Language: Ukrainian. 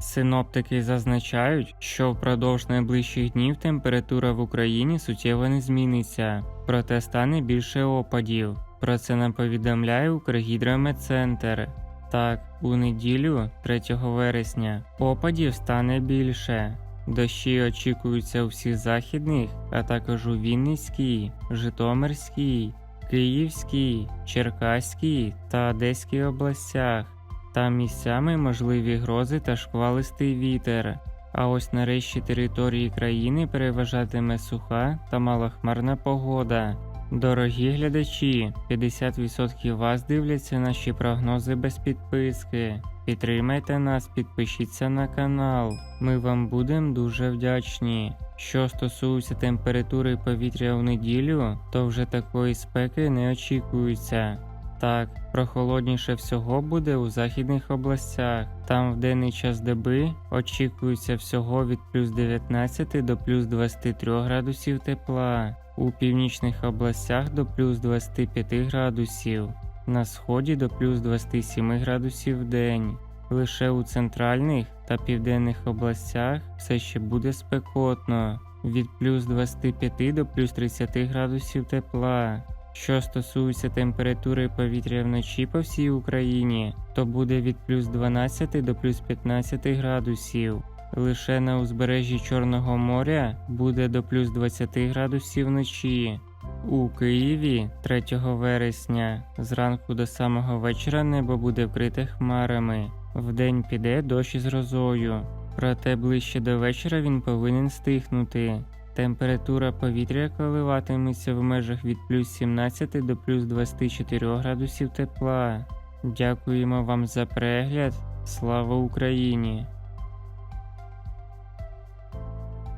Синоптики зазначають, що впродовж найближчих днів температура в Україні суттєво не зміниться, проте стане більше опадів. Про це нам повідомляє Укргідрометцентр. Так, у неділю, 3 вересня, опадів стане більше. Дощі очікуються у всіх західних, а також у Вінницькій, Житомирській, Київській, Черкаській та Одеській областях. Там місцями можливі грози та шквалистий вітер. А ось на решті території країни переважатиме суха та малохмарна погода. Дорогі глядачі, 50% вас дивляться наші прогнози без підписки. Підтримайте нас, підпишіться на канал. Ми вам будемо дуже вдячні. Що стосується температури повітря у неділю, то вже такої спеки не очікується. Так, прохолодніше всього буде у західних областях. Там в денний час доби очікується всього від плюс 19 до плюс 23 градусів тепла, у північних областях до плюс 25 градусів, на сході до плюс 27 градусів в день. Лише у центральних та південних областях все ще буде спекотно від плюс 25 до плюс 30 градусів тепла. Що стосується температури повітря вночі по всій Україні, то буде від плюс 12 до плюс 15 градусів. Лише на узбережжі Чорного моря буде до плюс 20 градусів вночі. У Києві 3 вересня зранку до самого вечора небо буде вкрите хмарами. Вдень піде дощ із грозою. Проте ближче до вечора він повинен стихнути. Температура повітря коливатиметься в межах від плюс 17 до плюс 24 градусів тепла. Дякуємо вам за перегляд. Слава Україні!